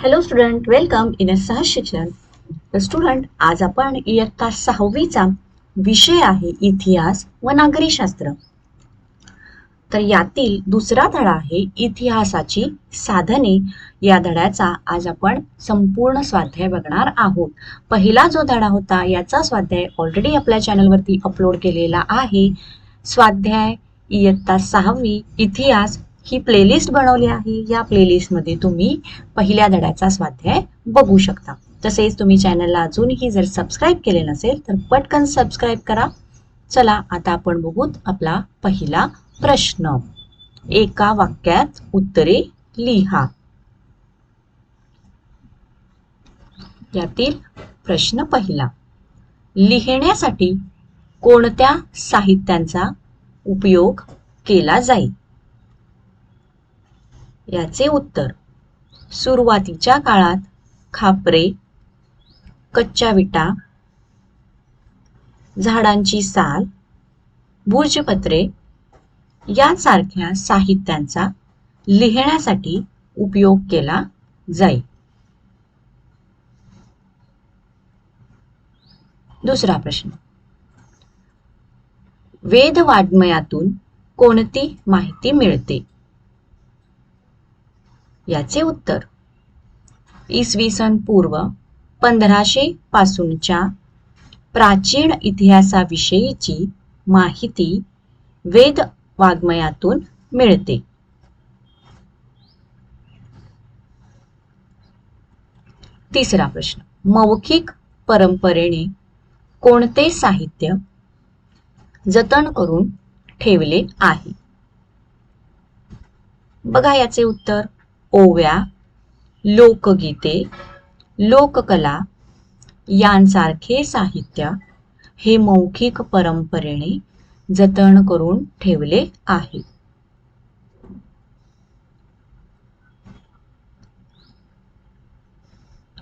Hello student welcome in a सहज शिक्षण student आज आपण इयत्ता सहावीचा विषय आहे इतिहास व नागरी शास्त्र तर यातील दुसरा धडा आहे इतिहासाची साधने. या धड्याचा आज आपण संपूर्ण स्वाध्याय बघणार आहोत. पहिला जो धडा होता याचा स्वाध्याय ऑलरेडी आपल्या चॅनलवरती अपलोड केलेला आहे. स्वाध्याय इयत्ता सहावी इतिहास ही प्लेलिस्ट बनवली आहे. या प्लेलिस्टमध्ये तुम्ही पहिल्या धड्याचा स्वाध्याय बघू शकता. तसेच तुम्ही चॅनलला अजूनही जर सबस्क्राईब केले नसेल तर पटकन सबस्क्राईब करा. चला आता आपण बघूत आपला पहिला प्रश्न. एका वाक्यात उत्तरे लिहा. यातील प्रश्न पहिला. लिहिण्यासाठी कोणत्या साहित्यांचा उपयोग केला जाईल? याचे उत्तर. सुरुवातीच्या काळात खापरे कच्च्या विटा झाडांची साल भुजपत्रे यांसारख्या साहित्यांचा लिहिण्यासाठी उपयोग केला जाईल. दुसरा प्रश्न. वेद वाङ्मयातून कोणती माहिती मिळते? याचे उत्तर. इसवी सन पूर्व पंधराशे पासूनच्या प्राचीन इतिहासाविषयीची माहिती वेद वाङ्मयातून मिळते. तिसरा प्रश्न. मौखिक परंपरेने कोणते साहित्य जतन करून ठेवले आहे? बघा याचे उत्तर. ओव्या लोकगीते लोककला यांसारखे साहित्य हे मौखिक परंपरेने जतन करून ठेवले आहे.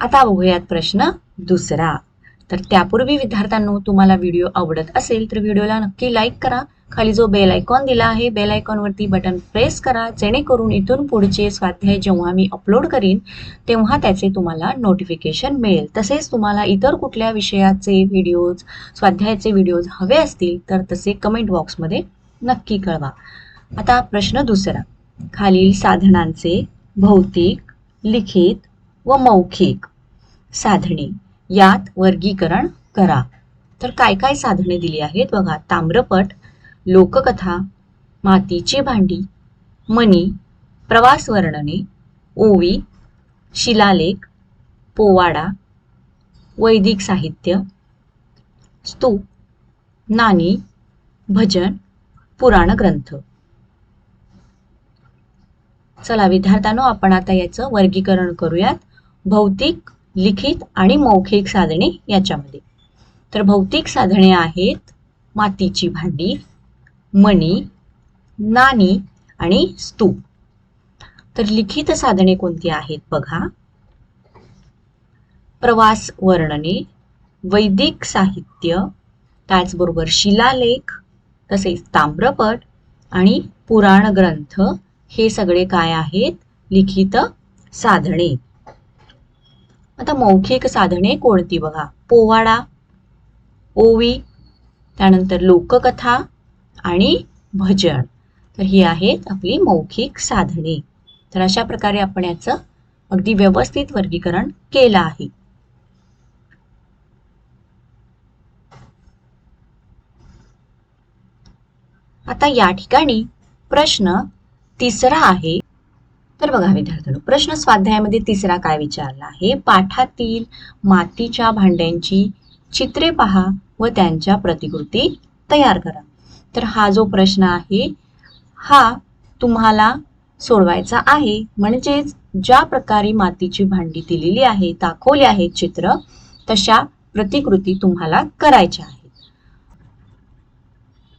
आता बघूयात प्रश्न दुसरा. तर त्यापूर्वी विद्यार्थ्यांनो तुम्हाला व्हिडिओ आवडत असेल तर व्हिडिओला नक्की लाईक करा. खाली जो बेल आयकॉन दिला आहे बेल आयकॉनवरती बटन प्रेस करा जेणेकरून इथून पुढचे स्वाध्याय जेव्हा मी अपलोड करीन तेव्हा त्याचे तुम्हाला नोटिफिकेशन मिळेल. तसेच तुम्हाला इतर कुठल्या विषयाचे व्हिडिओज स्वाध्यायाचे व्हिडिओज हवे असतील तर तसे कमेंट बॉक्समध्ये नक्की कळवा. आता प्रश्न दुसरा. खालील साधनांचे भौतिक लिखित व मौखिक साधने. यात वर्गीकरण करा. तर काय काय साधने दिली आहेत? बघा ताम्रपट लोककथा मातीची भांडी मणी प्रवास वर्णने ओवी शिलालेख पोवाडा वैदिक साहित्य स्तूप नाणी भजन पुराण ग्रंथ. चला विद्यार्थ्यांनो आपण आता याचं वर्गीकरण करूयात. भौतिक लिखित आणि मौखिक साधने याच्यामध्ये. तर भौतिक साधने आहेत मातीची भांडी मणी नाणी आणि स्तूप. तर लिखित साधने कोणती आहेत बघा. प्रवास वर्णने वैदिक साहित्य त्याचबरोबर शिलालेख तसेच ताम्रपट आणि पुराण ग्रंथ हे सगळे काय आहेत? लिखित साधने. आता मौखिक साधने कोणती बघा? पोवाडा ओवी त्यानंतर लोककथा आणि भजन. तर ही आहेत आपली मौखिक साधने. तर अशा प्रकारे आपण याचं अगदी व्यवस्थित वर्गीकरण केलं आहे. आता या ठिकाणी प्रश्न तिसरा आहे. तर बघा विद्यार्थ्यांनो प्रश्न स्वाध्यायामध्ये तिसरा काय विचारला आहे? पाठातील मातीच्या भांड्यांची चित्रे पहा व त्यांच्या प्रतिकृती तयार करा. तर हा जो प्रश्न आहे हा तुम्हाला सोडवायचा आहे. म्हणजेच ज्या प्रकारे मातीची भांडी दिलेली आहे दाखवली आहेत चित्र तशा प्रतिकृती तुम्हाला करायच्या आहेत.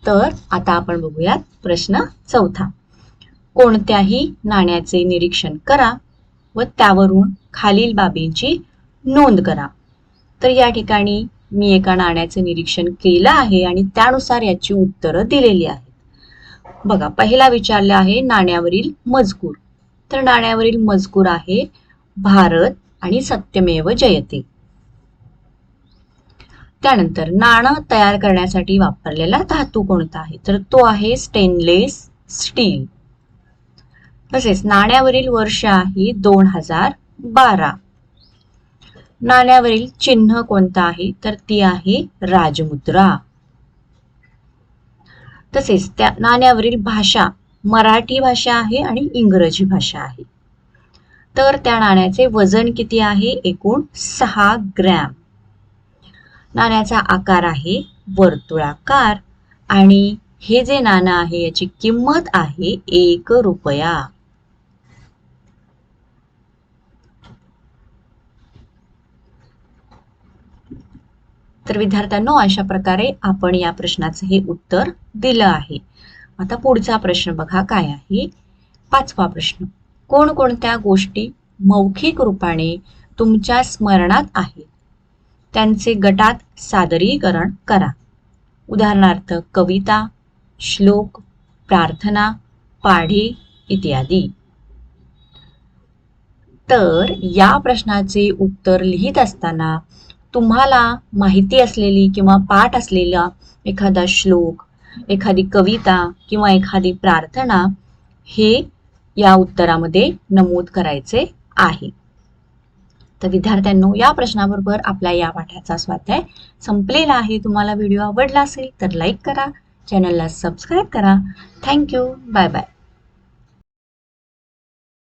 तर आता आपण बघूयात प्रश्न चौथा. कोणत्याही नाण्याचे निरीक्षण करा व त्यावरून खालील बाबींची नोंद करा. तर या ठिकाणी मी एका नाण्याचे निरीक्षण केलं आहे आणि त्यानुसार याची उत्तरं दिलेली आहेत. बघा पहिला विचारलं आहे नाण्यावरील मजकूर. तर नाण्यावरील मजकूर आहे भारत आणि सत्यमेव जयते. त्यानंतर नाणं तयार करण्यासाठी वापरलेला धातू कोणता आहे? तर तो आहे स्टेनलेस स्टील. तसेच नाण्यावरील वर्ष आहे दोन हजार बारा. नाण्यावरील चिन्ह कोणतं आहे? तर ती आहे राजमुद्रा. तसेच त्या नाण्यावरील भाषा मराठी भाषा आहे आणि इंग्रजी भाषा आहे. तर त्या नाण्याचे वजन किती आहे? एकूण सहा ग्रॅम. नाण्याचा आकार आहे वर्तुळाकार आणि हे जे नाणं आहे याची किंमत आहे एक रुपया. तर विद्यार्थ्यांनो अशा प्रकारे आपण या प्रश्नाचं हे उत्तर दिलं आहे. आता पुढचा प्रश्न बघा काय आहे? पाचवा प्रश्न. कोणकोणत्या गोष्टी मौखिक रूपाने तुमच्या स्मरणात आहेत? त्यांचे गटात सादरीकरण करा. उदाहरणार्थ कविता श्लोक प्रार्थना पाढे इत्यादी. तर या प्रश्नाचे उत्तर लिहित असताना तुम्हाला माहिती असलेली किंवा पाठ असलेला एखादा श्लोक एखादी कविता किंवा एखादी प्रार्थना हे या उत्तरामध्ये नमूद करायचे आहे. तर विद्यार्थ्यांनो या प्रश्नाबरोबर आपल्या या पाठाचा स्वाध्याय संपलेला आहे. तुम्हाला व्हिडिओ आवडला असेल तर लाईक करा चॅनलला सबस्क्राईब करा. Thank you. Bye bye.